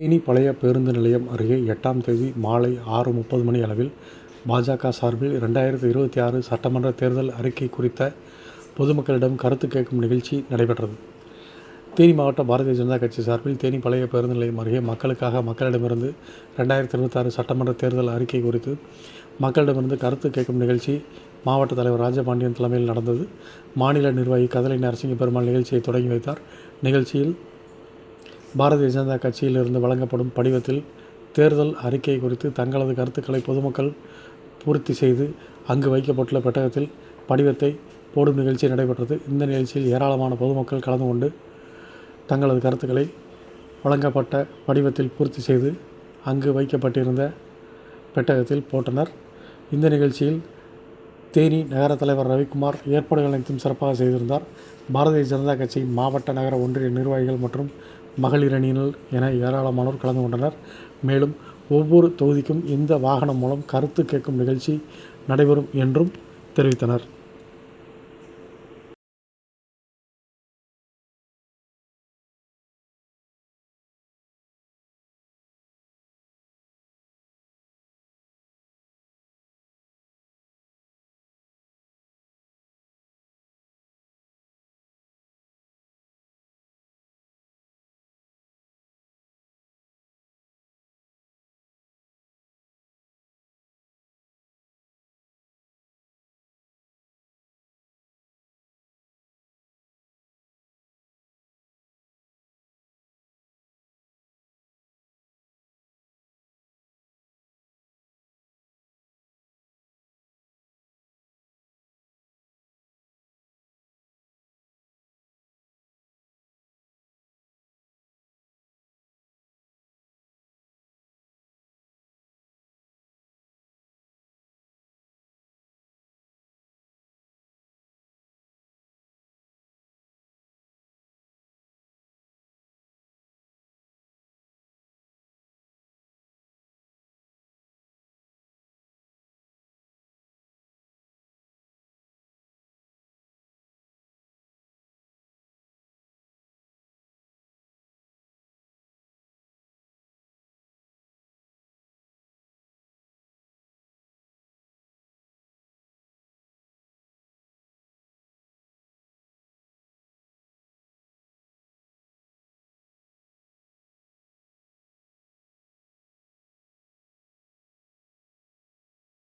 தேனி பழைய பேருந்து நிலையம் அருகே எட்டாம் தேதி மாலை ஆறு முப்பது மணி அளவில் பாஜக சார்பில் இரண்டாயிரத்து இருபத்தி ஆறு சட்டமன்ற தேர்தல் அறிக்கை குறித்த பொதுமக்களிடம் கருத்து கேட்கும் நிகழ்ச்சி நடைபெற்றது. தேனி மாவட்ட பாரதிய ஜனதா கட்சி சார்பில் தேனி பழைய பேருந்து நிலையம் அருகே மக்களுக்காக மக்களிடமிருந்து ரெண்டாயிரத்தி இருபத்தாறு சட்டமன்ற தேர்தல் அறிக்கை குறித்து மக்களிடமிருந்து கருத்து கேட்கும் நிகழ்ச்சி மாவட்ட தலைவர் ராஜபாண்டியன் தலைமையில் நடந்தது. மாநில நிர்வாகி கதலை நரசிங்க பெருமாள் நிகழ்ச்சியை தொடங்கி வைத்தார். நிகழ்ச்சியில் பாரதிய ஜனதா கட்சியிலிருந்து வழங்கப்படும் படிவத்தில் தேர்தல் அறிக்கை குறித்து தங்களது கருத்துக்களை பொதுமக்கள் பூர்த்தி செய்து அங்கு வைக்கப்பட்டுள்ள பெட்டகத்தில் படிவத்தை போடும் நிகழ்ச்சி நடைபெற்றது. இந்த நிகழ்ச்சியில் ஏராளமான பொதுமக்கள் கலந்து கொண்டு தங்களது கருத்துக்களை வழங்கப்பட்ட படிவத்தில் பூர்த்தி செய்து அங்கு வைக்கப்பட்டிருந்த பெட்டகத்தில் போட்டனர். இந்த நிகழ்ச்சியில் தேனி நகர தலைவர் ரவிக்குமார் ஏற்பாடுகள் அனைத்தும் சிறப்பாக செய்திருந்தார். பாரதிய ஜனதா கட்சியின் மாவட்ட நகர ஒன்றிய நிர்வாகிகள் மற்றும் மகளிர் அணியினர் என ஏராளமானோர் கலந்து கொண்டனர். மேலும் ஒவ்வொரு தொகுதிக்கும் இந்த வாகனம் மூலம் கருத்து கேட்கும் நிகழ்ச்சி நடைபெறும் என்றும் தெரிவித்தனர்.